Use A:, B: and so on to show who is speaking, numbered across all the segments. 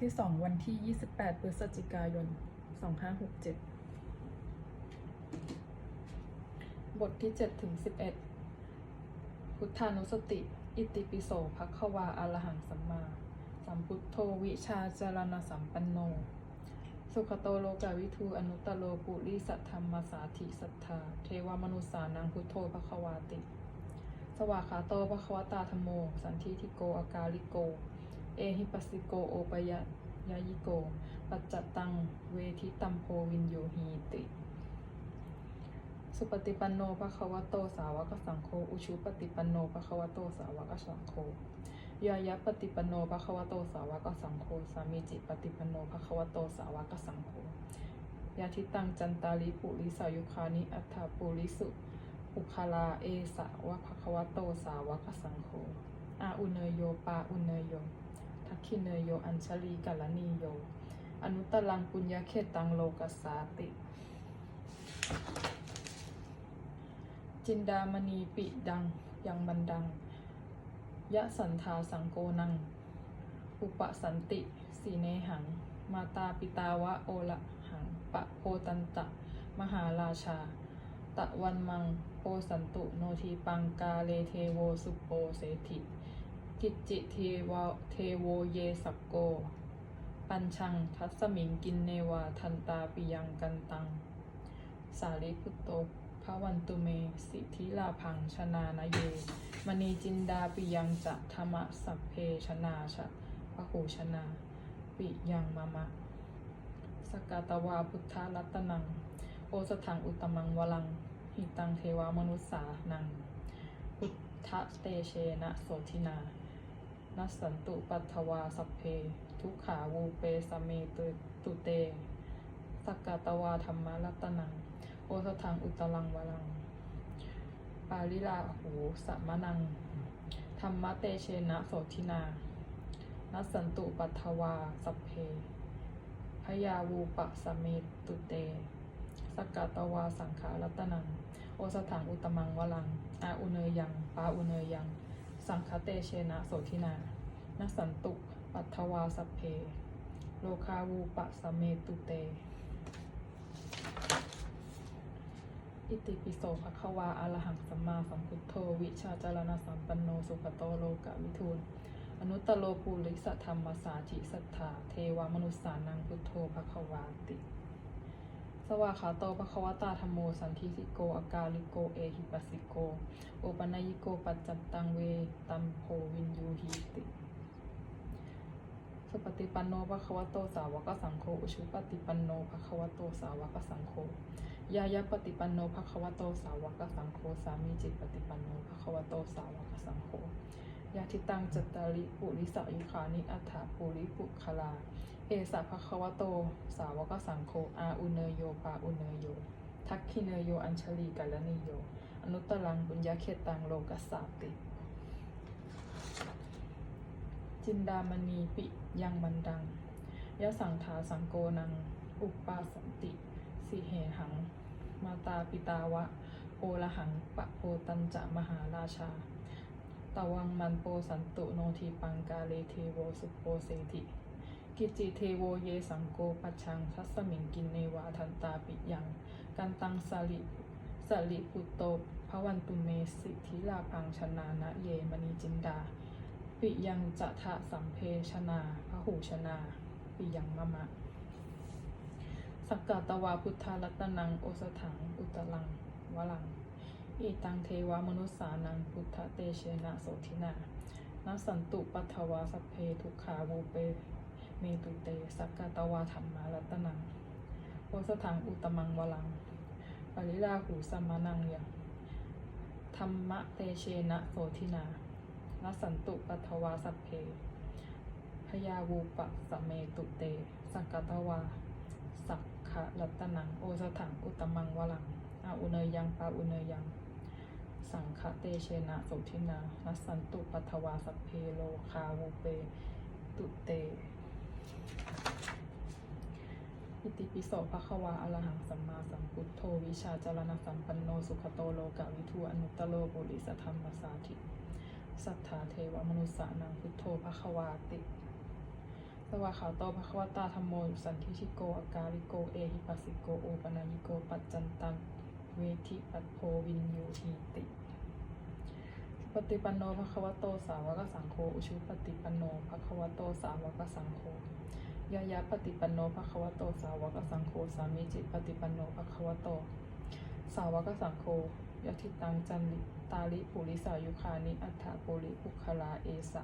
A: ที่ 2 วันที่ 28 พฤศจิกายน 2567 บทที่ 7 ถึง 11 พุทธานุสติ อิติปิโสภควาอรหังสัมมา สัมพุทโธวิชาจารณสัมปันโน สุขโตโลกาวิทูอนุตตโลปุริสัทธรรมสาธิสัทธา เทวมนุษสานังพุทโธภควาติ สวากขาโตภควตาธมโม สันทิทิโก อากาลิโก เอหิปัสสิโกโอปยะยายิโก ปัจจตัง เวทิตัมโพวินโยหีติ สุปฏิปันโนภควโตสาวกสังโฆ อุชุปฏิปันโนภควโตสาวกสังโฆยายะปฏิปันโนภควโตสาวกสังโฆ สามีจิปฏิปันโนภควโตสาวกสังโฆยาทิตังจันตาลิปุริสายุคานิอัฏฐปุริสุอุคาลาเอสะวะภควโตสาวกสังโฆอาอุเนยโยปาอุเนยโย ทักขิเนยโย อัญชลีกัลนีโย อนุตตรังปุญญาเขตังโลกัสสาติ จินดามณีปิดังยังบันดัง ยะสันทาสังโกนัง อุปสันติสีเนหัง มาตาปิตาวะโอละหัง ปะโพตันตะ มหาราชา ตะวันมังโพสันตุโนทีปังกาเลเทโวสุปโปเสถิ กิจจิเทวเทโวเยสักโก ปัญชังทัสมิงกินเนวาทันตาปิยังกันตัง สารีพุตโตพระวันตุเม สิทธิลาพังชนานาเย มณีจินดาปิยังจะธรรมะสัพเพชนาชะพระหูชนา ปิยังมะมะ สกาตวาพุทธรัตนัง โอสถังอุตตมังวลัง หิตังเทวามนุษสานัง พุทธเตเชนะโสทินา นัสสันตุปัทวาสัพเพ ทุกขาวูเปสเมตุตุเตสักกตวาธรรมรัตนัง โอสถังอุตลังวลัง ปาลิลาหูสัมมนัง ธรรมเตเชนะโสทินา นัสสันตุปัทวาสัพเพพยาวูปะสเมตุเตสักกตวาสังขารัตนัง โอสถังอุตมังวลัง อาอุเนยังปาอุเนยัง สังคเตเชนะโสทินานัสสันตุปัทถวาสัพเพ โลคาวูปะสเมตุเต อิติปิโสภควาอรหังสัมมาสัมพุทโธ วิชาจารณสัมปันโน สุขโตโลกะวิทูล อนุตตโลปุริสธรรมสาธิสัทธา เทวมนุษสานังพุทโธภควาติ สวากขาโตภควตาธรรมโมสันทิสิโกอากาลิโกเอหิปัสสิโก โอปัญญิโกปัจจัตตังเวตัมโพวินยูหีติสุปฏิปันโนภควโตสาวกสังโฆอุชุปฏิปันโนภควโตสาวกสังโฆยายะปฏิปันโนภควโตสาวกสังโฆสามีจิตปฏิปันโนภควโตสาวกสังโฆ ยาทิตังจัตตาริปุริสายุคานิอัฏฐาปุริปุคลา เอสะภควโต สาวกสังโฆอาอุเนโยปาอุเนโย ทักขิเนโยอัญชลีกัลนิโย อนุตตรังบุญญาเขตังโลกัสสาติ จินดามณีปิยังบันดังยะสังถาสังโกนัง อุปปาสันติ สิเหหัง มาตาปิตาวะ โอละหังปะโพตัญจะมหาราชา ตวังมันโปสันตุโนทีปังกาเลเทโวสุโปเสติกิจิเทโวเยสังโกปัชังทัสมิงกินเนวาทันตาปิยัง กันตังสลิสลิปุตโตภวันตุเมสิทธิลาพังชนานะเยมณีจินดา ปิยังจะทะสัมเพชนาพระหูชนา ปิยังมะมะ สักกาตวาพุทธารัตนังโอสถัง อุตลัง วลัง อีตังเทวามนุษสานังพุทธเตเชนะโสทินานัสสันตุปัทวาสเพทุกขาวูเป เมตุเตสักกาตวาธรรมารัตนังโอสถังอุตมังวลังปริลาหูสัมมานังยังธรรมะเตเชนะโสทินานัสสันตุปัทวาสเพพยาวูปะสเมตุเต สักกตวา สักขะรัตนัง โอสถังอุตมังวลังอาอุเนยังปาอุเนยัง สังฆเตเชนะโสทินานัสันตุปัทวาสัพเพโลคาวูเป ตุเตอิติปิโสภควาอรหังสัมมาสัมพุทโธวิชาจารณสัมปันโนสุขโตโลกะวิทูอนุตตโลปุริสธรรมสาธิสัทธาเทวมนุษสานังพุทโธภควาติสวาขาโตภคะวตาธรรมโมสันทิชิโกอากาลิโก เอหิปัสสิโกโอปนายิโก ปัจจันตัง เวทิปัตโพวินยูทีติปฏิปันโนภควโตสาวกสังโฆอุชุปฏิปันโนภควโตสาวกสังโฆยายะปฏิปันโนภควโตสาวกสังโฆสามิจิตปฏิปันโนภควโต สาวกสังโฆยทิตังจันลิตาลิปุริสายุคานิอัฏฐปุริปุคลาเอสะ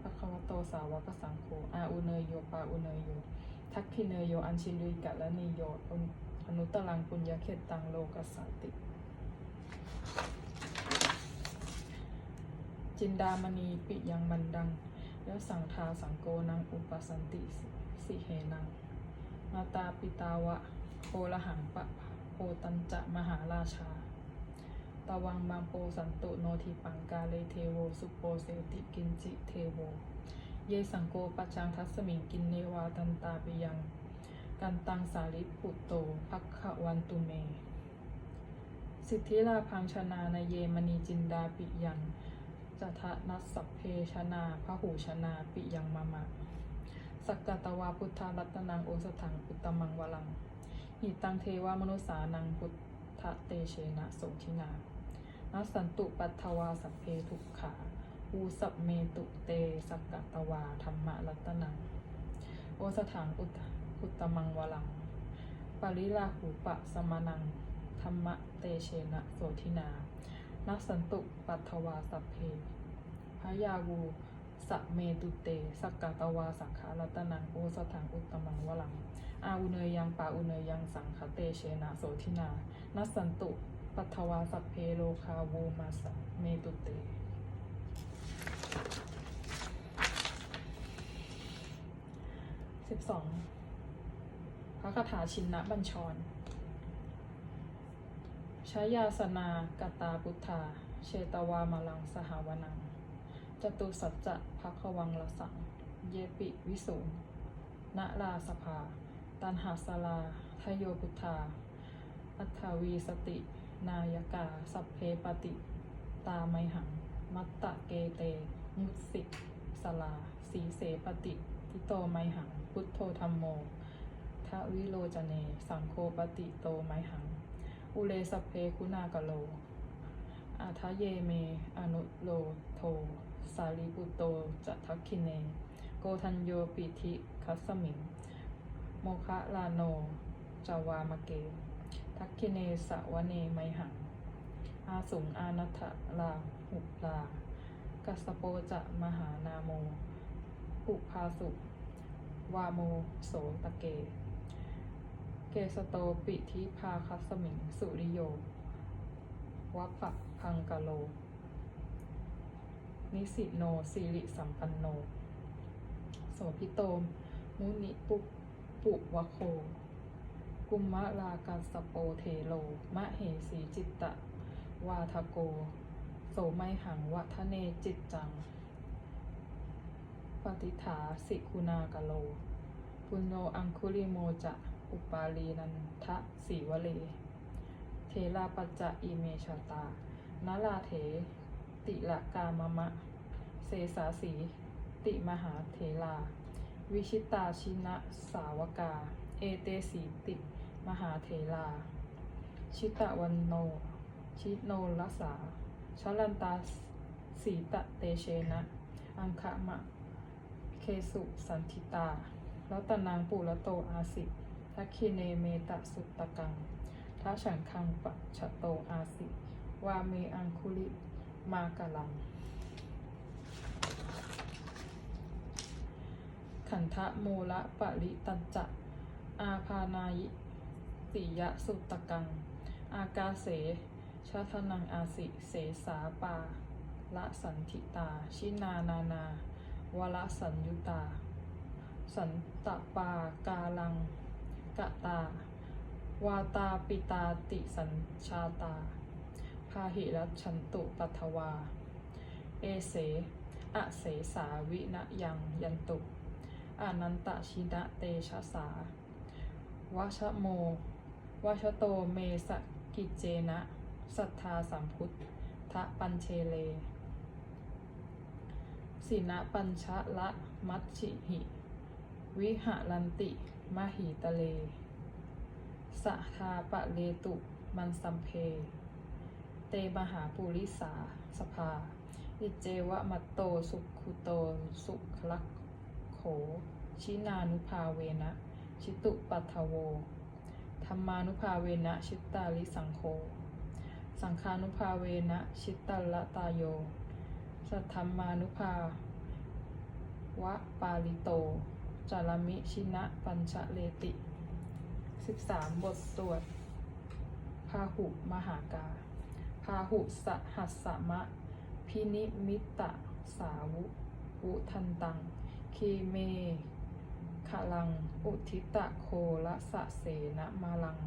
A: ภควโตสาวกสังโฆอาอุเนยโยปาอุเนยโยทักขิเนยโยอัญชิลุยกะละนิโย อนุตรังปุญญเขตตังโลกัสสติ จินดามณีปิยังมันดังยะสังทาสังโกนังอุปสันติสิเหนัง มาตาปิตาวะโคละหังปะโพตัญจะมหาราชา ตวังมังโปสันตุโนทิปังกาเลเทโวสุปโปเสติกินจิเทโว เยสังโกปัจจังทัสมิงกินเนวาตันตาปิยัง กันตังสาลิปุตโตภักขวันตุเม สิทธิลาพังชนาในเยมณีจินดาปิยังจัทะนัสสัพเพชนาพระหูชนาปิยังมามะ สักกตวาพุทธารัตนังโอสถังอุตมังวลังหิตังเทวามนุสานังพุทธเตเชนะโสทินานัสสันตุปัทวาสัพเพทุกขาอูสัพเมตุเตสักกตวาธรรมรัตนัง โอสถังอุต อุตมังวลัง ปริลาหูปะสมานัง ธรรมะเตเชนะโสทินา นัสสันตุปัทวาสัพเพพยาวูสะเมตุเตสักกะตวาสักขารัตนังโอสถังอุตมังวลัง อาอุเนยยังปาอุเนยยังสังคเตเชนะโสทินา นัสสันตุปัทวาสัพเพโลคาวูมาสเมตุเตสิบสอง ระคาถาชินนบัญชรชายาสนากตาพุทธา เชตวามาลังสหาวนัง จตุสัจจะพักวังละสัง เยปิวิสุงณราสภา ตันหาสลา ทโยพุทธา อัฏฐวีสติ นายกา สัพเพปติ ตาไมหัง มัตตะเกเต มุสิสลา สีเสปติทิโตไมหัง พุทโธธรรมโม ทวิโลจเน สังโฆปติโตไมหัง อุเลสเพคุณากะโล อาทะเยเม อนุโลโท สาลีปุตโตจะทักคินเน โกทัญโยปิธิคัสสมิง โมคะลาโน จาวามะเก ทักคิเนสวะเนไมหัง อาสุงอานัทะลาหุลากัสสโปจะมหานาโม อุภาสุ วาโมโสตะเก เกสโตปิทิพาคัสสมิง สุริโยวัปปะพังกะโล นิสิโนสิริสัมปันโน โสพิโตม มุนิปุปุวะโค กุมมะลากัสสโปเทโล มะเหสีจิตตะ วาทโก โสไมหังวัฒเนจิตจัง ปฏิฐาสิคุณากะโล ปุโญอังคุลิโมจะ อุปาลีนันทะสีวเล เทราปัจจะอิเมชาตานาลาเถ ติละกามะมะ เสสาสี ติมหาเถลา วิชิตาชินะสาวกา เอเตสีติ มหาเถลา ชิตะวันโน ชิโนลสาชลันตาสีตะเตเชนะ อังคะมะ เคสุสันทิตาแล้วตนางปุระโตอาสิ ทักคิเนเมตสุตตะกังทัฉังคังปัจฉโตอาสิ วาเมอังคุลิมากะลัง ขันทะโมละปะริตัญจะ อาพานายิติยะสุตตะกัง อากาเสชาทนังอาสิ เสสาปาละสันทิตา ชินานานาวละสัญยุตา สันตปากาลัง กะตา วาตาปิตาติสัญชาตา พาหิรัชันตุปัทวา เอเสอะเสสาวินะยังยันตุอานันตชินะเตชะสาวชโมวชโตเมสกิจเจนะ สัทธาสัมพุทธะปัญเชเลสินะปัญชะละมัชชิหิ วิหารันติ มหิตะเลสะทาปะเลตุมันสัมเพ เตมหาปุริสาสภาอิเจวะมัตโตสุขุโตสุขลักโข ชินานุภาเวนะ ชิตุปัทโว ธรรมานุภาเวนะ ชิตตาลิสังโฆสังฆานุภาเวนะชิตตละตาโย สัทธรรมานุภาวะปาลิโต จารมิชินะปัญชะเลติ 13 บทสวดพาหุมหากาพาหุสหัสสมะ พินิมิตตสาวุวุทันตัง คีเมขลัง อุทิตะโคละสะเสนะมาลัง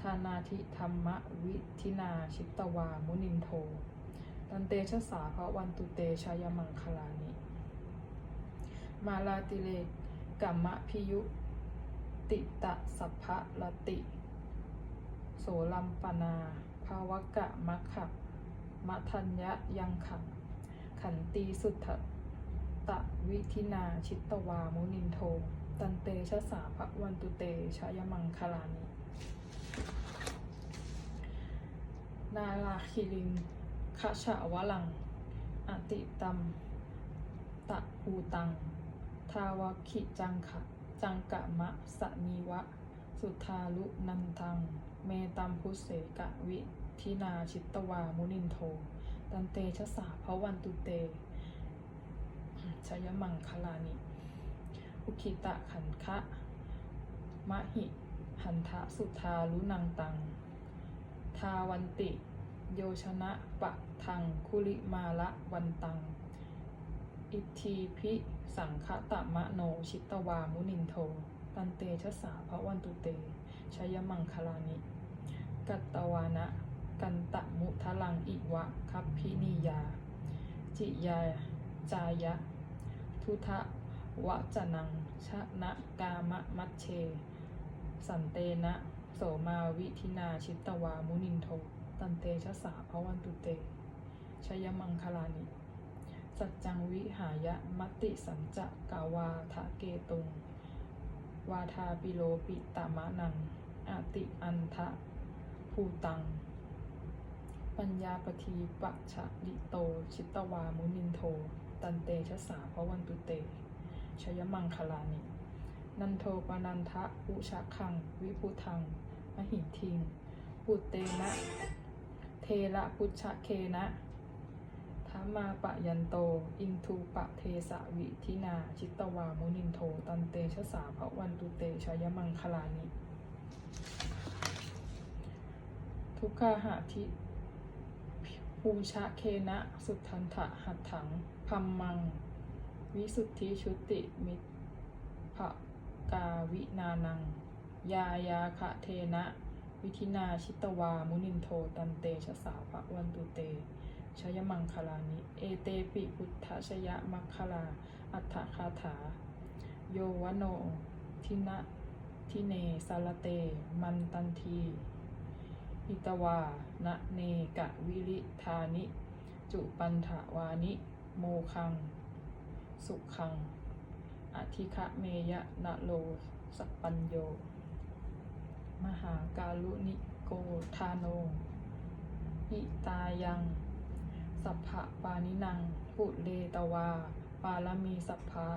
A: ธานาธิธรรมวิทินาชิตวามุนินโทตันเตชะสาภวันตุเตชยมังคลานิ มาลาติเลกัมมะพิยุติตะสัพพะลติ โสลัมปนาภาวกะมัคคะมะทัญญะยังขัง ขันตีสุทธตะวิทินาชิตตวามุนินโท ตันเตชะสาภวันตุเตชะยมังคลานินาลาคิริงคชะวะลัง อติตัม ตะปูตัง ทาวะขิจังขะจังกะมะสะมีวะ สุทาลุนันทัง เมตัมพุเสกะวิทินาชิตตวามุนินโท ตันเตชะสาภวันตุเตชยมังคลานิ อุคิตะขันคะมะหิหันทะสุทาลุนังตัง ทาวันติ โยชนะปะทังคุลิมาละวันตัง อิทีพิสังคตมะโนชิตวามุนินโท ตันเตชะสาภวันตุเตชยมังคลานิ กัตตวานะกันตะมุทลังอิวะคัพพินียา จิยาจายะ ทุทะวะจนังชะนะกามะมัชเช สันเตนะโสมาวิทินาชิตตวามุนินโท ตันเตชะสาภวันตุเตชยมังคลานิ สัจจังวิหายะมติสัญจะกาวาทะเกตุง วาทาปิโลปิตามะนังอาติอันทะภูตัง ปัญญาปทีปัจฉลิโต ชิตตวามุนินโท ตันเตชะสาภวันตุเต ชยมังคลานิ นันโทปนันทะอุชะคัง วิพุทัง มหิทิงปุเตนะ เทระพุชะเคนะ มาปะยันโต อินทูปะเทสะวิทินาจิตตวามุนินโท ตันเตชะสาภวันตุเตชยมังคลานิ ทุกขาหาทิภูชะเคนะ สุทันทะหัตถังพัมมัง วิสุทธิชุติมิภกาวินานัง ยายาคะเทนะ วิธินาชิตวามุนินโท ตันเตชะสาภวันตุเต ชยมังคลานิ เอเตปิพุทธชยมัคคลา อัฏฐคาถา โยวโน ทินะทิเนสารเต มันตันที อิตวานะเนกะวิริธานิ จุปันถาวานิ โมคัง สุขัง อธิคะเมยะนะโลสัปัญโย มหาการุณิโกธาโนหิตายัง สัพพะปานินังปุเลตวา ปาลมีสัพพา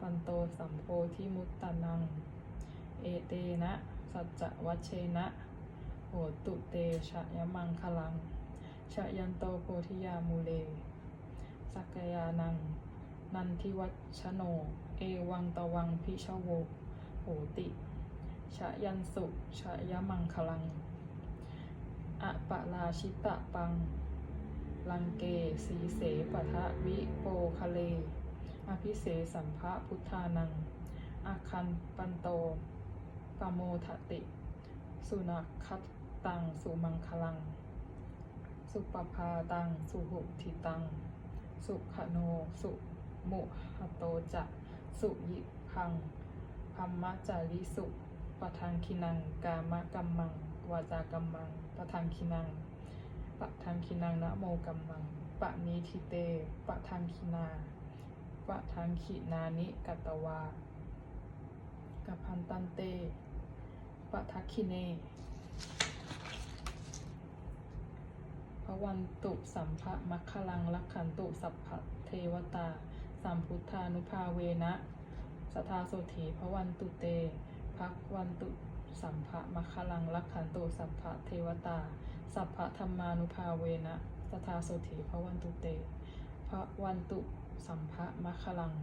A: ปันโตสัมโพธิมุตตานัง เอเตนะ สัจจวัชเชนะโหตุเตชะยมังคลัง ชะยันโตโพธิยามูเล สักยานัง นันทิวัชโน เอวังตวังพิชโวโหติ ชะยันสุ ชะยมังคลัง อะปะลาชิตะปัง ลังเก สีเสปะทะวิโปคะเล อภิเสสัมภะพุทธานังอาคันปันโตปโมทติ สุนักคัตตัง สุมังคลัง สุปภาตัง สุหุทิตัง สุขโน สุมุหโตจะสุยิพังพัมมะจาริสุปทังคินัง กามะกัมมัง วาจากัมมังปทังคินัง ปะทังคินังนะโมกัมมัง ปะนีทิเต ปะทังคินา ปะทังคินานิกัตวาพันตันเต ปะทักคิเนพระวันตุสัมภะมัคคลังลักขันตุสัพพะเทวตา สัมพุทธานุภาเวนะสทาโสถีพระวันตุเตพักวันตุสัมภะมัคคลังลักขันตุสัพพะเทวตา สัพพะธรรมานุภาเวนะสทาโสถีพระวันตุเตพระวันตุสัมภะมัคคลัง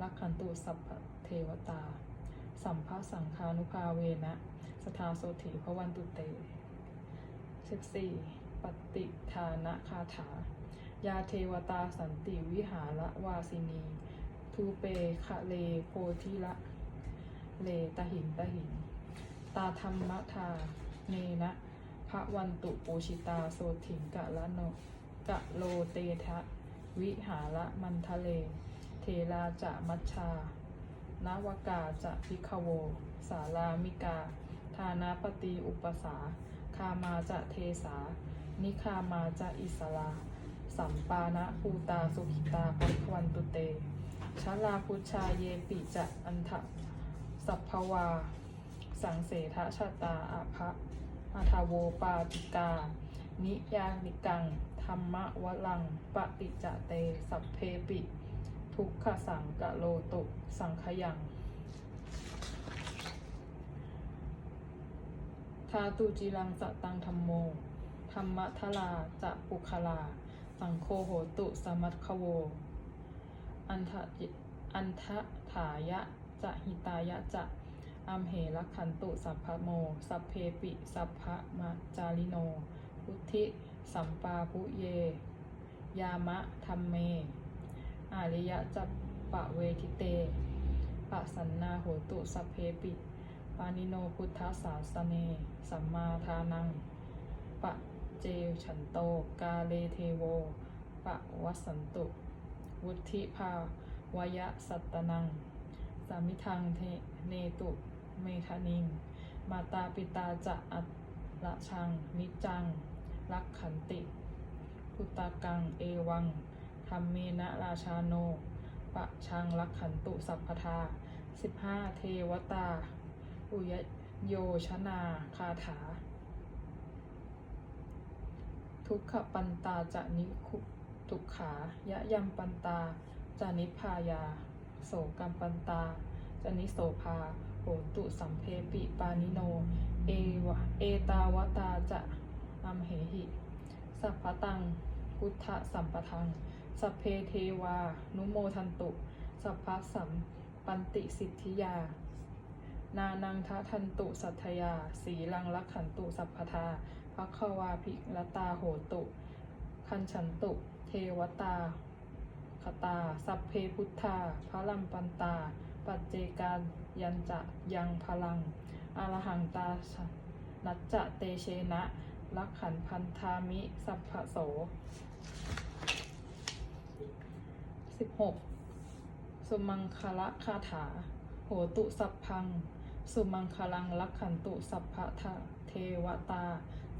A: ลักขันตุสัพพเทวตา สัมภะสังคานุภาเวนะสทาโสถีพระวันตุเต 14. ปฏิทานะคาถา ยาเทวตาสันติวิหารวาสินี ทูเปคะเลโพธิละ เลตหินตหิน ตาธรรมทาเนนะ พระวันตุปูชิตาโสถิงกะละโนกะโลเตทะ วิหาระมันทะเล เทราจะมัชชานวกาจะพิคโว สารามิกาทานาปฏิอุปสา คามาจะเทสา นิคามาจะอิสลา สัมปานะปูตาสุขิตาปัควันตุเตชลาพุชาเยปิจะอันทะสัพพวา สังเสทะชาตาอาภะ อาทาโวปาติกา นิยานิกัง ธรรมวลัง ปฏิจจเต สัพเพปิ ทุกขสังกะโลตุสังขยังทาตุจิรังสตังธรรมโม ธรรมะทลาจะปุคลา สังโฆโหตุสมัตคโว อันทะอันทะถายะจะหิตายะจะ อัมเหรักขันตุสัพพโม สัพเพปิสัพพะมาจาริโน พุทธิสัมปาปุเย ยามะธรรมเม อาริยะจัปปะเวทิเตปะสันนาโหตุสัพเพปิปานิโนพุทธศาสเน สัมมาทานัง ปะเจฉันโต กาเลเทโว ปะวัสันตุ วุธิภาวยะสัตตนัง สามิทังเทเนตุ เมทานิง มาตาปิตาจะอัละชัง นิจัง รักขันติพุตตากัง เอวังธรรมเมนะราชาโน ปะชังรักขันตุสัพพทาสิบห้าเทวตา อุยโยชนาคาถา ทุกขปันตาจะนิคุทุกขายะยัมปันตาจะนิพพายา โสกัมปันตาจะนิโสภา โหตุสัมเพปิปานิโน เอวะเอตาวตาจะอัมเหหิ สัพพตังพุทธสัมปทัง สัพเพเทวา นุโมทันตุ สัพพสัมปันติสิทธิยา นานังทะทันตุสัทธยา สีลังลักขันตุสัพพทาภควาภิรตาโหตุ คันฉันตุ เทวตาคตา สัพเพพุทธาพระลัมปันตา ปัจเจการยันจะยังพลังอรหังตาชะนัจจะเตเชนะลักขันพันธามิ สัพพโสสิบหกสุมังคละคาถา โหตุสัพพัง สุมังคลังลักขันตุสัพพะทะเทวตา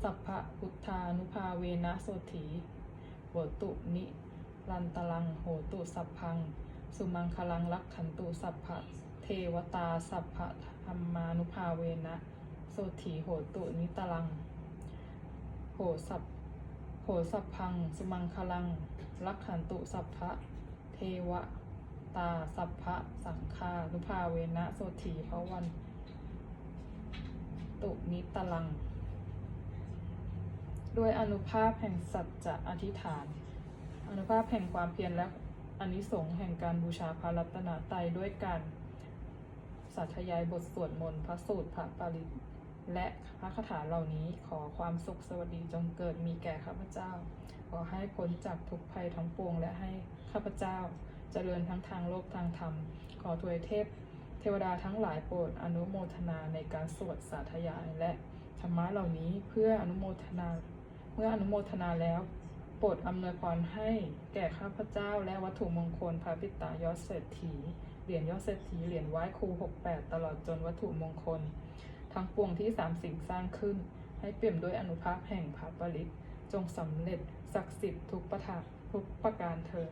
A: สัพพะพุทธานุภาเวนะโสถี โหตุนิรันตลัง โหตุสัพพัง สุมังคลังลักขันตุสัพพะเทวตาสัพพะธรรมานุภาเวนะโสถีโหตุนิตลัง โหสัพโหสัพพัง สุมังคลังลักขันตุสัพพะเทวตาสัพพะสังฆานุภาเวนะโสถีพระวัน ตุนิตลัง ด้วยอนุภาพแห่งสัจจะอธิษฐาน อนุภาพแห่งความเพียรและ อานิสงส์แห่งการบูชาพระรัตนตรัยด้วยการสาธยายบทสวดมนต์พระสูตรพระปริตและพระคาถาเหล่านี้ขอความสุขสวัสดีจงเกิดมีแก่ข้าพเจ้า ขอให้พ้นจากทุกภัยทั้งปวงและให้ข้าพเจ้าเจริญทั้งทางโลกทางธรรม ขอถวยเทพ เทวดาทั้งหลายโปรดอนุโมทนาในการสวดสาธยายและธรรมะเหล่านี้เพื่ออนุโมทนา เมื่ออนุโมทนาแล้ว โปรดอำนวยพรให้แก่ข้าพเจ้าและวัตถุมงคลพระปิตายอดเศรษฐี เหรียญยอดเศรษฐี เหรียญไหว้ครู 68 ตลอดจนวัตถุมงคล ทั้งปวงที่สามสิ่งสร้างขึ้น ให้เปี่ยมด้วยอนุภาพแห่งพระปริตจงสำเร็จศักดิ์สิทธิ์ทุกประทาทุกประการเถิด